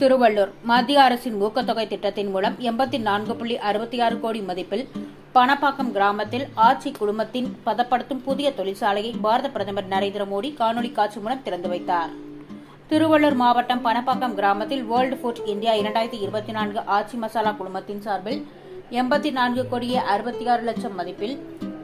திருவள்ளூர் மத்திய அரசின் ஊக்கத்தொகை திட்டத்தின் மூலம் எண்பத்தி நான்கு புள்ளி அறுபத்தி ஆறு கோடி மதிப்பில் பணப்பாக்கம் கிராமத்தில் ஆட்சி குழுமத்தின் பதப்படுத்தும் புதிய தொழிற்சாலையை பாரத பிரதமர் நரேந்திர மோடி காணொலி காட்சி மூலம் திறந்து வைத்தார். திருவள்ளூர் மாவட்டம் பணப்பாக்கம் கிராமத்தில் வேர்ல்டு ஃபுட் இந்தியா இரண்டாயிரத்தி இருபத்தி நான்கு ஆட்சி மசாலா குழுமத்தின் சார்பில் எண்பத்தி நான்கு கோடியே அறுபத்தி ஆறு லட்சம் மதிப்பில்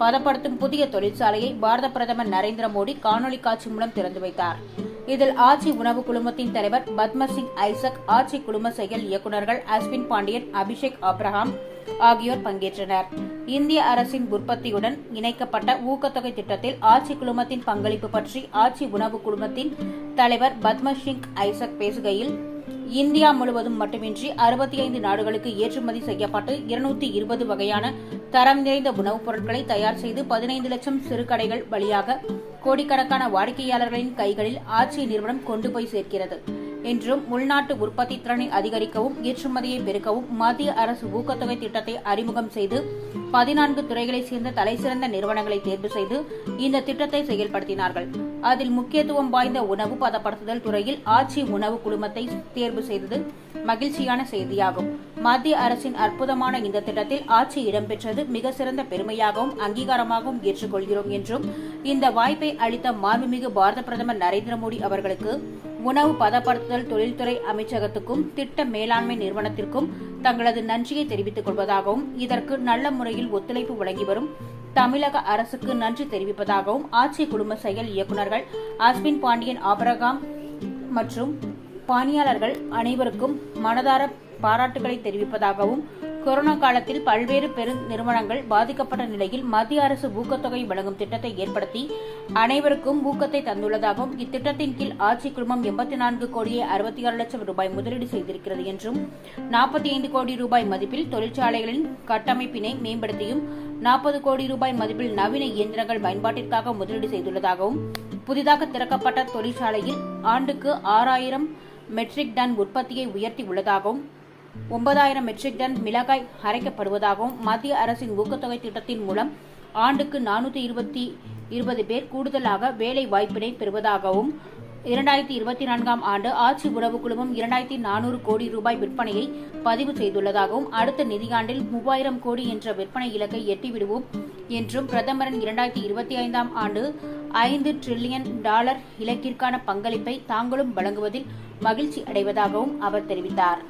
பதப்படுத்தும் புதிய தொழிற்சாலையை பாரத பிரதமர் நரேந்திர மோடி காணொலி காட்சி மூலம் திறந்து வைத்தார். இதில் ஆட்சி உணவு குழுமத்தின் தலைவர் பத்மசிங் ஐசக் ஆட்சி குழும செயல் இயக்குநர்கள் அஸ்வின் பாண்டியன் அபிஷேக் அப்ரஹாம் ஆகியோர் பங்கேற்றனர். இந்திய அரசின் உற்பத்தியுடன் இணைக்கப்பட்ட ஊக்கத்தொகை திட்டத்தில் ஆட்சி குழுமத்தின் பங்களிப்பு பற்றி ஆட்சி உணவு குழுமத்தின் தலைவர் பத்மசிங் ஐசக் பேசுகையில் இந்தியா முழுவதும் மட்டுமின்றி அறுபத்தி ஐந்து நாடுகளுக்கு ஏற்றுமதி செய்யப்பட்டு இருநூத்தி இருபது வகையான தரம் நிறைந்த உணவுப் பொருட்களை தயார் செய்து பதினைந்து லட்சம் சிறு கடைகள் வழியாக கோடிக்கணக்கான வாடிக்கையாளர்களின் கைகளில் ஆட்சி நிறுவனம் கொண்டு போய் சேர்க்கிறது. என்றும் உள்நாட்டு உற்பத்தி திறனை அதிகரிக்கவும் ஏற்றுமதியை பெருக்கவும் மத்திய அரசு ஊக்கத்தொகை திட்டத்தை அறிமுகம் செய்து பதினான்கு துறைகளைச் சேர்ந்த தலைசிறந்த நிறுவனங்களை தேர்வு செய்து இந்த திட்டத்தை செயல்படுத்தினார்கள். அதில் முக்கியத்துவம் வாய்ந்த உணவு பதப்படுத்துதல் துறையில் ஆட்சி உணவு குழுமத்தை தேர்வு செய்தது மகிழ்ச்சியான செய்தியாகும். மத்திய அரசின் அற்புதமான இந்த திட்டத்தில் ஆட்சி இடம்பெற்றது மிக சிறந்த பெருமையாகவும் அங்கீகாரமாகவும் ஏற்றுக்கொள்கிறோம் என்றும் இந்த வாய்ப்பை அளித்த மாண்புமிகு பாரத பிரதமர் நரேந்திர மோடி அவர்களுக்கு உணவு பதப்படுத்துதல் தொழில்துறை அமைச்சகத்துக்கும் திட்ட மேலாண்மை நிறுவனத்திற்கும் தங்களது நன்றியை தெரிவித்துக் கொள்வதாகவும் இதற்கு நல்ல முறையில் ஒத்துழைப்பு வழங்கி வரும் தமிழக அரசுக்கு நன்றி தெரிவிப்பதாகவும் ஆட்சி குடும்ப செயல் இயக்குநர்கள் அஸ்வின் பாண்டியன் ஆபரகாம் மற்றும் பணியாளர்கள் அனைவருக்கும் மனதார பாராட்டுகளை தெரிவிப்பதாகவும் கொரோனா காலத்தில் பல்வேறு பெரு நிறுவனங்கள் பாதிக்கப்பட்ட நிலையில் மத்திய அரசு ஊக்கத்தொகை வழங்கும் திட்டத்தை ஏற்படுத்தி அனைவருக்கும் ஊக்கத்தை தந்துள்ளதாகவும் இத்திட்டத்தின் கீழ் ஆட்சி குழுமம் எண்பத்தி நான்கு கோடியே அறுபத்தி ஆறு லட்சம் ரூபாய் முதலீடு செய்திருக்கிறது என்றும் நாற்பத்தி ஐந்து கோடி ரூபாய் மதிப்பில் தொழிற்சாலைகளின் கட்டமைப்பினை மேம்படுத்தியும் நாற்பது கோடி ரூபாய் மதிப்பில் நவீன இயந்திரங்கள் பயன்பாட்டிற்காக முதலீடு செய்துள்ளதாகவும் புதிதாக திறக்கப்பட்ட தொழிற்சாலையில் ஆண்டுக்கு ஆறாயிரம் மெட்ரிக் டன் உற்பத்தியை உயர்த்தி உள்ளதாகவும் ஒன்பதாயிரம் மெட்ரிக் டன் மிளகாய் அரைக்கப்படுவதாகவும் மத்திய அரசின் ஊக்கத்தொகை திட்டத்தின் மூலம் ஆண்டுக்கு நானூற்றி இருபத்தி இருபது பேர் கூடுதலாக வேலை வாய்ப்பினை பெறுவதாகவும் இரண்டாயிரத்தி இருபத்தி நான்காம் ஆண்டு ஆட்சி உறவு குழுமம் இரண்டாயிரத்தி நானூறு கோடி ரூபாய் விற்பனையை பதிவு செய்துள்ளதாகவும் அடுத்த நிதியாண்டில் மூவாயிரம் கோடி என்ற விற்பனை இலக்கை எட்டிவிடுவோம் என்றும் பிரதமரின் இரண்டாயிரத்தி இருபத்தி ஐந்தாம் ஆண்டு ஐந்து டிரில்லியன் டாலர் இலக்கிற்கான பங்களிப்பை தாங்களும் வழங்குவதில் மகிழ்ச்சி அடைவதாகவும் அவர் தெரிவித்தார்.